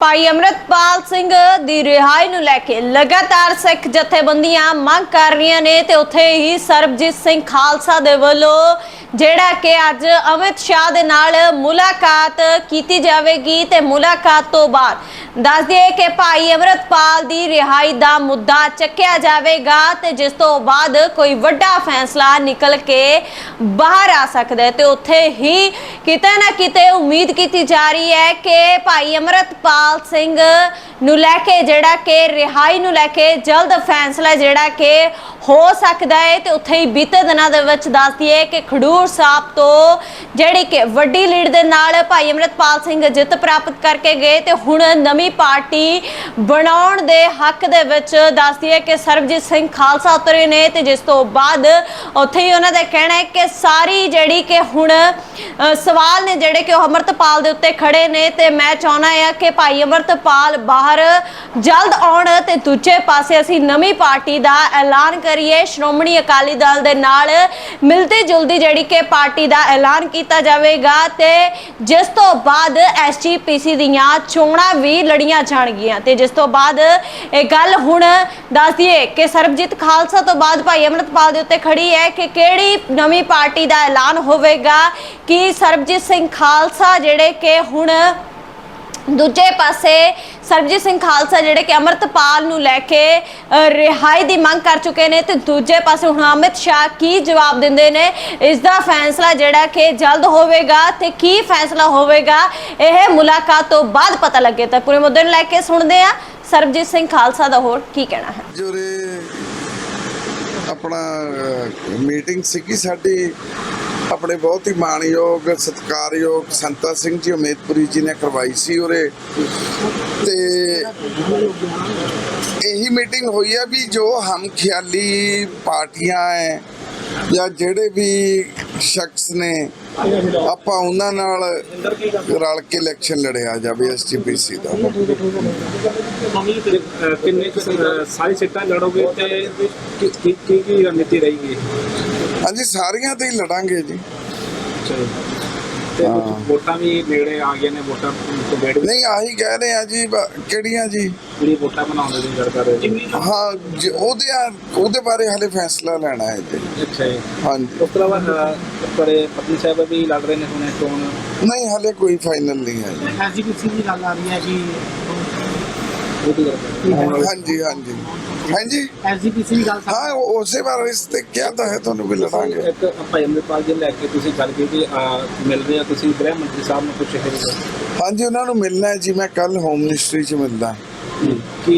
ਭਾਈ ਅਮਰਤਪਾਲ ਸਿੰਘ ਦੀ ਰਿਹਾਈ ਨੂੰ ਲੈ ਕੇ ਲਗਾਤਾਰ ਸਿੱਖ ਜਥੇਬੰਦੀਆਂ ਮੰਗ ਕਰ ਰਹੀਆਂ ਨੇ ਤੇ ਉੱਥੇ ਹੀ ਸਰਬਜੀਤ ਸਿੰਘ ਖਾਲਸਾ ਦੇ ਵੱਲੋਂ ਜਿਹੜਾ ਕਿ ਅੱਜ ਅਮਿਤ ਸ਼ਾਹ ਦੇ ਨਾਲ ਮੁਲਾਕਾਤ ਕੀਤੀ ਜਾਵੇਗੀ ਤੇ ਮੁਲਾਕਾਤ ਤੋਂ ਬਾਅਦ ਦੱਸ ਦਈਏ ਕਿ ਭਾਈ ਅਮਰਤਪਾਲ ਦੀ ਰਿਹਾਈ ਦਾ ਮੁੱਦਾ ਚੱਕਿਆ ਜਾਵੇਗਾ ਤੇ ਜਿਸ ਤੋਂ ਬਾਅਦ ਕੋਈ ਵੱਡਾ ਫੈਸਲਾ ਨਿਕਲ ਕੇ ਬਾਹਰ ਆ ਸਕਦਾ ਹੈ ਤੇ ਉੱਥੇ ਹੀ ਕਿਤੇ ਨਾ ਕਿਤੇ ਉਮੀਦ ਕੀਤੀ ਜਾ ਰਹੀ ਹੈ ਕਿ ਭਾਈ ਅਮਰਤਪਾਲ ਸਿੰਘ ਨੂੰ ਲੈ ਕੇ ਜਿਹੜਾ ਕਿ ਰਿਹਾਈ ਨੂੰ ਲੈ ਕੇ ਜਲਦ ਫੈਸਲਾ ਜਿਹੜਾ ਕਿ ਹੋ ਸਕਦਾ ਹੈ ਤੇ ਉੱਥੇ ਹੀ ਬੀਤੇ ਦਿਨਾਂ ਦੇ ਵਿੱਚ ਦੱਸ ਦਈਏ ਕਿ ਖਡੂਰ ਸਾਹਿਬ ਤੋਂ ਜਿਹੜੀ ਕਿ ਵੱਡੀ ਲੀਡ ਦੇ ਨਾਲ ਭਾਈ ਅਮਰਤਪਾਲ ਸਿੰਘ ਜਿੱਤ ਪ੍ਰਾਪਤ ਕਰਕੇ ਗਏ ਤੇ ਹੁਣ ਨਵੀਂ ਪਾਰਟੀ ਬਣਾਉਣ ਦੇ ਹੱਕ ਦੇ ਵਿੱਚ ਦੱਸਦੀ ਹੈ ਕਿ ਸਰਬਜੀਤ ਸਿੰਘ ਖਾਲਸਾ ਉਤਰੇ ਨੇ ਤੇ ਜਿਸ ਤੋਂ ਬਾਅਦ ਉੱਥੇ ਹੀ ਉਹਨਾਂ ਦਾ ਕਹਿਣਾ ਹੈ ਕਿ ਸਾਰੀ ਜਿਹੜੀ ਕਿ ਹੁਣ ਸਵਾਲ ਨੇ ਜਿਹੜੇ ਕਿ ਉਹ ਅਮਰਤਪਾਲ ਦੇ ਉੱਤੇ ਖੜੇ ਨੇ ਤੇ ਮੈਂ ਚਾਹੁੰਦਾ ਆ ਕਿ ਭਾਈ ਅਮਰਤਪਾਲ ਬਾਹਰ ਜਲਦ ਆਉਣ ਤੇ ਦੂਜੇ ਪਾਸੇ ਅਸੀਂ ਨਵੀਂ ਪਾਰਟੀ ਦਾ ਐਲਾਨ ਕਰੀਏ। ਸ਼੍ਰੋਮਣੀ ਅਕਾਲੀ ਦਲ ਦੇ ਨਾਲ ਮਿਲਦੀ ਜੁਲਦੀ ਜਿਹੜੀ ਕਿ ਪਾਰਟੀ ਦਾ ਐਲਾਨ ਕੀਤਾ ਜਾਵੇਗਾ ਤੇ ਜਿਸ ਤੋਂ ਬਾਅਦ ਐਸਜੀਪੀਸੀ ਦੀਆਂ ਚੋਣਾਂ ਵੀ ਲੜੀਆਂ ਜਾਣਗੀਆਂ। ਤੇ ਜਿਸ ਤੋਂ ਬਾਅਦ ਇਹ ਗੱਲ ਹੁਣ ਦੱਸ ਦਈਏ ਕਿ ਸਰਬਜੀਤ ਖਾਲਸਾ ਤੋਂ ਬਾਅਦ ਭਾਈ ਅਮਰਤਪਾਲ ਦੇ ਉੱਤੇ ਖੜੀ ਹੈ ਕਿ ਕਿਹੜੀ ਨਵੀਂ ਪਾਰਟੀ ਦਾ ਐਲਾਨ ਹੋਵੇਗਾ? ਕਿ ਸਰਬਜੀਤ ਸਿੰਘ ਖਾਲਸਾ ਜਿਹੜੇ ਕਿ ਹੁਣ ਦੂਜੇ ਪਾਸੇ ਸਰਬਜੀਤ ਸਿੰਘ ਖਾਲਸਾ ਜਿਹੜੇ ਕਿ ਅਮਰਤਪਾਲ ਨੂੰ ਲੈ ਕੇ ਰਿਹਾਈ ਦੀ ਮੰਗ ਕਰ ਚੁੱਕੇ ਨੇ ਤੇ ਦੂਜੇ ਪਾਸੇ ਹੁਣ ਅਮਿਤ ਸ਼ਾਹ ਕੀ ਜਵਾਬ ਦਿੰਦੇ ਨੇ? ਇਸ ਦਾ ਫੈਸਲਾ ਜਿਹੜਾ ਕਿ ਜਲਦ ਹੋਵੇਗਾ ਤੇ ਕੀ ਫੈਸਲਾ ਹੋਵੇਗਾ, ਇਹ ਮੁਲਾਕਾਤ ਤੋਂ ਬਾਅਦ ਪਤਾ ਲੱਗੇ। ਤਾਂ ਪੂਰੇ ਮੁੱਦੇ ਨੂੰ ਲੈ ਕੇ ਸੁਣਦੇ ਆ ਸਰਬਜੀਤ ਸਿੰਘ ਖਾਲਸਾ ਦਾ ਹੋਰ ਕੀ ਕਹਿਣਾ ਹੈ? ਜੁਰੇ ਆਪਣਾ ਮੀਟਿੰਗ ਸੀਗੀ ਸਾਡੀ ਆਪਣੇ ਬਹੁਤ ਹੀ ਮਾਣਯੋਗ ਸਤਿਕਾਰਯੋਗ ਸੰਤਾ ਸਿੰਘ ਜੀ ਉਮੇਦਪੁਰੀ ਜੀ ਨੇ ਕਰਵਾਈ ਸੀ ਉਰੇ। ਤੇ ਇਹੀ ਮੀਟਿੰਗ ਹੋਈ ਹੈ ਵੀ ਜੋ ਹਮ ਖਿਆਲੀ ਪਾਰਟੀਆਂ ਹੈ ਜਾਂ ਜਿਹੜੇ ਵੀ ਸ਼ਖਸ ਨੇ ਆਪਾਂ ਉਹਨਾਂ ਨਾਲ ਰਲ ਕੇ ਇਲੈਕਸ਼ਨ ਲੜਿਆ ਜਾਵੇ ਐਸਟੀਪੀਸੀ ਦਾ। ਅਹ ਕਿੰਨੇ ਕੁ, ਅਹ ਲੜੋਗੇ ਤੇ ਕੀ ਕੀ ਰਣਨੀਤੀ ਰਹੇਗੀ? ਹਾਂਜੀ ਸਾਰੀਆਂ ਤੇ ਹੀ ਲੜਾਂਗੇ ਜੀ। ਤੇ ਵੋਟਾਂ ਵੀ ਨੇੜੇ ਆ ਗਈਆਂ ਨੇ ਵੋਟਾਂ ਤੋਂ ਬੈਠ ਨਹੀਂ ਆਹੀ ਕਹਿ ਰਹੇ ਆ ਜੀ ਬ- ਕਿਹੜੀਆਂ ਜੀ? ਜਿਹੜੀ ਵੋਟਾਂ ਬਣਾਉਣ ਦੀ ਗੱਲ ਕਰ ਰਹੇ ਹੋ ਹਾਂ ਜੀ, ਉਹਦੇ ਆ- ਉਹਦੇ ਬਾਰੇ ਹਲੇ ਫੈਸਲਾ ਲੈਣਾ ਹੈ ਜੀ। ਅੱਛਾ ਜੀ। ਹਾਂਜੀ। ਉਸ ਤੋਂ ਇਲਾਵਾ ਅਹ, ਤੁਹਾਡੇ ਪਤਨੀ ਸਾਹਿਬ ਵੀ ਲੜ ਰਹੇ ਨੇ ਹੁਣੇ ਚੋਣ ਨਹੀਂ ਹਲੇ ਕੋਈ ਫਾਈਨਲ ਨਹੀਂ ਹੈ ਜੀ। ਐਸਜੀਪੀਸੀ ਦੀ ਗੱਲ ਆ ਰਹੀ ਹੈ ਕਿ ਉਹਦੀ ਗੱਲ ਕਰ ਰਹੇ ਹੋ। ਹਾਂਜੀ ਹਾਂਜੀ। ਹਾਂਜੀ। ਐਸਜੀਪੀਸੀ ਦੀ ਗੱਲ ਹਾਂ ਉਹ- ਉਸੇ ਬਾਰੇ ਇਸ ਤੇ ਕਿਹਾ ਤਾਂ ਹੈ ਤੁਹਾਨੂੰ ਵੀ ਲੜਾਂਗੇ। ਇੱਕ ਭਾਈ ਅਮਰਪਾਲ ਜੀ ਲੈ ਕੇ ਤੁਸੀਂ ਗੱਲ ਕੀਤੀ ਅਹ, ਮਿਲ ਰਹੇ ਹੋ ਤੁਸੀਂ ਗ੍ਰਹਿ ਮੰਤਰੀ ਸਾਹਿਬ ਨੂੰ ਕੁਝ ਇਹ ਹਾਂਜੀ ਉਹਨਾਂ ਨੂੰ ਮਿਲਣਾ ਹੈ ਜੀ ਮੈਂ ਕੱਲ ਹੋਮ ਮਿਨਿਸਟਰੀ 'ਚ ਮਿਲਦਾ। ਕੀ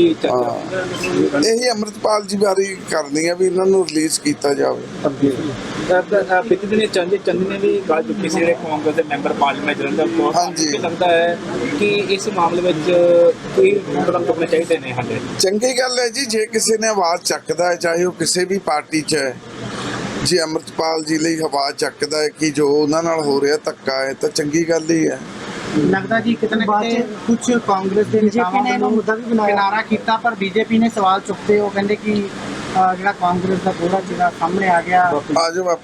ਇਹੀ ਅੰਮ੍ਰਿਤਪਾਲ ਜੀ ਬਾਰੇ ਕਰਨੀ ਹੈ ਵੀ ਇਹਨਾਂ ਨੂੰ ਰਿਲੀਜ਼ ਕੀਤਾ ਜਾਵੇ। ਪਿਛਲੇ ਦਿਨ ਚੰਦ ਚੰਦ ਨੇ ਵੀ ਗੱਲ ਚੁੱਕੀ ਸੀ ਜਿਹੜੇ ਕਾਂਗਰਸ ਦੇ ਮੈਂਬਰ ਪਾਰਲੀਮੈਂਟ ਜਲੰਧਰ ਤੋਂ ਹਾਂਜੀ। ਕੀ ਲੱਗਦਾ ਹੈ ਕਿ ਇਸ ਮਾਮਲੇ ਵਿੱਚ ਕੋਈ ਕਦਮ ਚੁੱਕਣੇ ਚਾਹੀਦੇ ਨੇ ਹਾਲੇ ਚੰਗੀ ਗੱਲ ਹੈ ਜੀ ਜੇ ਕਿਸੇ ਨੇ ਆਵਾਜ਼ ਚੱਕਦਾ ਹੈ ਚਾਹੇ ਉਹ ਕਿਸੇ ਵੀ ਪਾਰਟੀ 'ਚ ਹੈ ਜੇ ਅੰਮ੍ਰਿਤਪਾਲ ਜੀ ਲਈ ਆਵਾਜ਼ ਚੱਕਦਾ ਹੈ ਕਿ ਜੋ ਉਹਨਾਂ ਨਾਲ ਹੋ ਰਿਹਾ ਧੱਕਾ ਹੈ ਤਾਂ ਚੰਗੀ ਗੱਲ ਹੀ ਹੈ। ਲੱਗਦਾ ਜੀ ਕਿਤਨੇ ਕਿਤੇ ਕੁਝ ਕਾਂਗਰਸ ਦੇ ਨੇਤਾਵਾਂ ਨੇ ਇਹਨੂੰ ਮੁੱਦਾ ਵੀ ਬਣਾਇਆ। ਕਿਨਾਰਾ ਕੀਤਾ ਪਰ ਬੀਜੇਪੀ ਨੇ ਸਵਾਲ ਚੁੱਕਦੇ ਉਹ ਕਹਿੰਦੇ ਕਿ ਜਿਹੜਾ ਕਾਂਗਰਸ ਦਾ ਕੋੜਾ ਜਿਹੜਾ ਸਾਹਮਣੇ ਆ ਗਿਆ। ਆ ਜਾਓ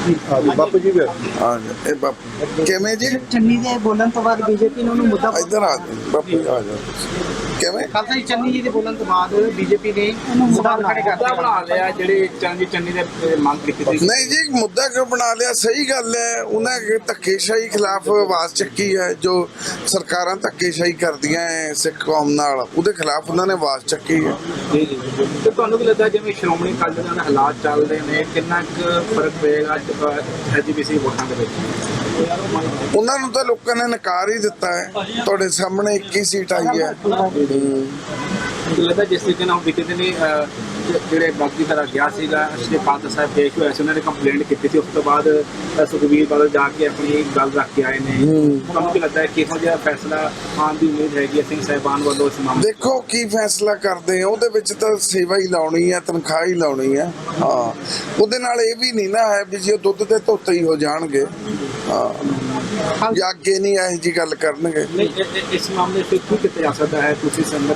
ਬਾਪੂ ਜੀ ਬਾਪੂ ਜੀ ਵੀ ਜਾਓ ਇਹ ਬਾਪੂ। ਕਿਵੇਂ ਜੀ? ਚੰਨੀ ਦੇ ਬੋਲਣ ਤੋਂ ਬਾਅਦ ਬੀਜੇਪੀ ਨੇ ਉਹਨੂੰ ਮੁੱਦਾ ਇੱਧਰ ਆ ਜਾਓ ਬਾਪੂ ਜੀ, ਆ ਜਾਓ। ਕਿਵੇਂ? ਖਾਲਸਾ ਜੀ ਚੰਨੀ ਜੀ ਦੇ ਬੋਲਣ ਤੋਂ ਬਾਅਦ ਬੀਜੇਪੀ ਨੇ ਉਹਨੂੰ ਸਵਾਲ ਖੜੇ ਕਰ ਮੁੱਦਾ ਬਣਾ ਦਿੱਤਾ ਲਿਆ ਜਿਹੜੇ ਚੰਦ ਚੰਨੀ ਨੇ ਅਹ, ਮੰਗ ਕੀਤੀ ਸੀ। ਨਹੀਂ ਜੀ ਮੁੱਦਾ ਕਿਉਂ ਬਣਾ ਲਿਆ? ਸਹੀ ਗੱਲ ਹੈ ਉਹਨਾਂ ਦੇ ਧੱਕੇਸ਼ਾਹੀ ਖਿਲਾਫ ਆਵਾਜ਼ ਚੱਕੀ ਹੈ ਜੋ ਸਰਕਾਰਾਂ ਧੱਕੇਸ਼ਾਹੀ ਕਰਦੀਆਂ ਹੈ ਸਿੱਖ ਕੌਮ ਨਾਲ ਉਹਦੇ ਖਿਲਾਫ ਉਹਨਾਂ ਨੇ ਆਵਾਜ਼ ਚੱਕੀ ਹੈ। ਜੀ ਜੀ ਜੀ। ਤੇ ਤੁਹਾਨੂੰ ਕੀ ਲੱਗਦਾ ਜਿਵੇਂ ਸ਼੍ਰੋਮਣੀ ਅਕਾਲੀ ਦਲ ਦੇ ਹਾਲਾਤ ਚੱਲ ਰਹੇ ਨੇ ਕਿੰਨਾ ਕੁ ਫ਼ਰਕ ਪਏਗਾ ਐਜੀਪੀਸੀ ਵੋਟਾਂ ਦੇ ਵਿੱਚ ਉਹਨਾਂ ਨੂੰ ਤਾਂ ਲੋਕਾਂ ਨੇ ਨਕਾਰ ਹੀ ਦਿੱਤਾ ਹੈ। ਤੁਹਾਡੇ ਸਾਹਮਣੇ 21 ਸੀਟ ਆਈ ਹੈ। ਲੱਗਦਾ ਜਿਸ ਤਰੀਕੇ ਨਾਲ ਉਹ ਬੀਤੇ ਦਿਨ ਹੀ, ਅਹ, ਜਿਹੜੇ ਬਾਕੀ ਤਰ੍ਹਾਂ ਗਿਆ ਸੀਗਾ ਸ਼੍ਰੀ ਪਾਦ ਸਾਹਿਬ ਪੇਸ਼ ਹੋਇਆ ਸੀ ਉਹਨਾਂ ਨੇ ਕੰਪਲੇਂਟ ਕੀਤੀ ਸੀ। ਉਸ ਤੋਂ ਬਾਅਦ ਅਹ, ਸੁਖਬੀਰ ਬਾਦਲ ਜਾ ਕੇ ਆਪਣੀ ਗੱਲ ਰੱਖ ਕੇ ਆਏ ਨੇ। ਤੁਹਾਨੂੰ ਕੀ ਲੱਗਦਾ ਹੈ ਕਿਹੋ ਜਿਹਾ ਫੈਸਲਾ ਆਉਣ ਦੀ ਉਮੀਦ ਹੈਗੀ ਸਿੰਘ ਸਾਹਿਬਾਨ ਵੱਲੋਂ ਇਸ ਮਾਮਲੇ ਦੇਖੋ ਕੀ ਫੈਸਲਾ ਕਰਦੇ ਆ ਉਹਦੇ ਵਿੱਚ ਤਾਂ ਸੇਵਾ ਹੀ ਲਾਉਣੀ ਹੈ ਤਨਖਾਹ ਹੀ ਲਾਉਣੀ ਹੈ। ਹਾਂ। ਉਹਦੇ ਨਾਲ ਇਹ ਵੀ ਨਹੀਂ ਨਾ ਹੈ ਵੀ ਜੇ ਦੁੱਧ ਦੇ ਧੋਤੇ ਹੀ ਹੋ ਜਾਣਗੇ। ਹਾਂ। ਜਾਂ ਅੱਗੇ ਨਹੀਂ ਇਹੋ ਜੀ ਗੱਲ ਕਰਨਗੇ। ਨਹੀਂ ਇਸ ਮਾਮਲੇ 'ਤੇ ਕੀ ਕੀਤਾ ਜਾ ਸਕਦਾ ਹੈ? ਤੁਸੀਂ ਸੰਗਤ ਦੇ